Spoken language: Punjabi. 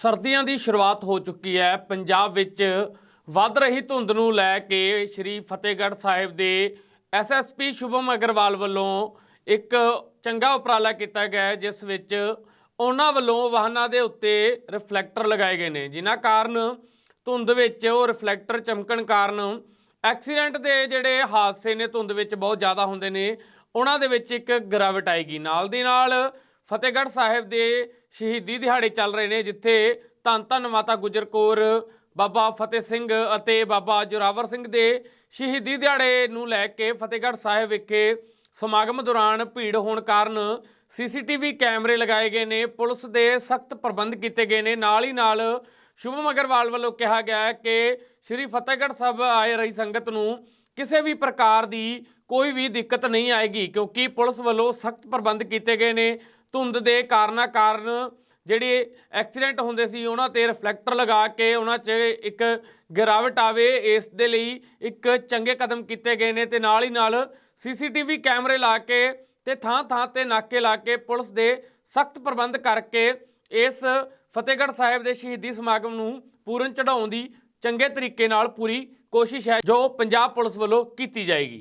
ਸਰਦੀਆਂ ਦੀ ਸ਼ੁਰੂਆਤ ਹੋ ਚੁੱਕੀ ਹੈ। ਪੰਜਾਬ ਵਿੱਚ ਵੱਧ ਰਹੀ ਧੁੰਦ ਨੂੰ ਲੈ ਕੇ ਸ੍ਰੀ ਫਤਿਹਗੜ੍ਹ ਸਾਹਿਬ ਦੇ ਐਸਐਸਪੀ ਸ਼ੁਭਮ ਅਗਰਵਾਲ ਵੱਲੋਂ ਇੱਕ ਚੰਗਾ ਉਪਰਾਲਾ ਕੀਤਾ ਗਿਆ ਜਿਸ ਵਿੱਚ ਉਹਨਾਂ ਵੱਲੋਂ ਵਾਹਨਾਂ ਦੇ ਉੱਤੇ ਰਿਫਲੈਕਟਰ ਲਗਾਏ ਗਏ ਨੇ। ਜਿਨ੍ਹਾਂ ਕਾਰਨ ਧੁੰਦ ਵਿੱਚ ਉਹ ਰਿਫਲੈਕਟਰ ਚਮਕਣ ਕਾਰਨ ਐਕਸੀਡੈਂਟ ਦੇ ਜਿਹੜੇ ਹਾਦਸੇ ਨੇ, ਧੁੰਦ ਵਿੱਚ ਬਹੁਤ ਜ਼ਿਆਦਾ ਹੁੰਦੇ ਨੇ, ਉਹਨਾਂ ਦੇ ਵਿੱਚ ਇੱਕ ਗਿਰਾਵਟ ਆਏਗੀ। ਨਾਲ ਦੀ ਨਾਲ ਫਤਿਹਗੜ੍ਹ ਸਾਹਿਬ ਦੇ ਸ਼ਹੀਦੀ ਦਿਹਾੜੇ ਚੱਲ ਰਹੇ ਨੇ, ਜਿੱਥੇ ਧੰਨ ਧੰਨ ਮਾਤਾ ਗੁਜਰ ਕੌਰ, ਬਾਬਾ ਫਤਿਹ ਸਿੰਘ ਅਤੇ ਬਾਬਾ ਜੋਰਾਵਰ ਸਿੰਘ ਦੇ ਸ਼ਹੀਦੀ ਦਿਹਾੜੇ ਨੂੰ ਲੈ ਕੇ ਫਤਿਹਗੜ੍ਹ ਸਾਹਿਬ ਵਿਖੇ ਸਮਾਗਮ ਦੌਰਾਨ ਭੀੜ ਹੋਣ ਕਾਰਨ ਸੀਸੀਟੀਵੀ ਕੈਮਰੇ ਲਗਾਏ ਗਏ ਨੇ, ਪੁਲਿਸ ਦੇ ਸਖਤ ਪ੍ਰਬੰਧ ਕੀਤੇ ਗਏ ਨੇ। ਨਾਲ ਹੀ ਨਾਲ ਸ਼ੁਭਮ ਅਗਰਵਾਲ ਵੱਲੋਂ ਕਿਹਾ ਗਿਆ ਹੈ ਕਿ ਸ੍ਰੀ ਫਤਿਹਗੜ੍ਹ ਸਾਹਿਬ ਆਏ ਰਹੀ ਸੰਗਤ ਨੂੰ ਕਿਸੇ ਵੀ ਪ੍ਰਕਾਰ ਦੀ ਕੋਈ ਵੀ ਦਿੱਕਤ ਨਹੀਂ ਆਏਗੀ, ਕਿਉਂਕਿ ਪੁਲਿਸ ਵੱਲੋਂ ਸਖਤ ਪ੍ਰਬੰਧ ਕੀਤੇ ਗਏ ਨੇ। ਧੁੰਦ ਦੇ ਕਾਰਨਾਂ ਕਾਰਨ ਜਿਹੜੇ ਐਕਸੀਡੈਂਟ ਹੁੰਦੇ ਸੀ, ਉਹਨਾਂ ਤੇ ਰਿਫਲੈਕਟਰ ਲਗਾ ਕੇ ਉਹਨਾਂ 'ਚ ਇੱਕ ਗਿਰਾਵਟ ਆਵੇ, ਇਸ ਦੇ ਲਈ ਇੱਕ ਚੰਗੇ ਕਦਮ ਕੀਤੇ ਗਏ ਨੇ ਤੇ ਨਾਲ ਹੀ ਨਾਲ ਸੀਸੀਟੀਵੀ ਕੈਮਰੇ ਲਾ ਕੇ ਤੇ ਥਾਂ ਥਾਂ ਤੇ ਨਾਕੇ ਲਾ ਕੇ ਪੁਲਿਸ ਦੇ ਸਖਤ ਪ੍ਰਬੰਧ ਕਰਕੇ ਇਸ ਫਤਿਹਗੜ੍ਹ ਸਾਹਿਬ ਦੇ ਸ਼ਹੀਦੀ ਸਮਾਗਮ ਨੂੰ ਪੂਰਨ ਚੜਾਉਣ ਦੀ ਚੰਗੇ ਤਰੀਕੇ ਨਾਲ ਪੂਰੀ ਕੋਸ਼ਿਸ਼ ਹੈ, ਜੋ ਪੰਜਾਬ ਪੁਲਿਸ ਵੱਲੋਂ ਕੀਤੀ ਜਾਏਗੀ।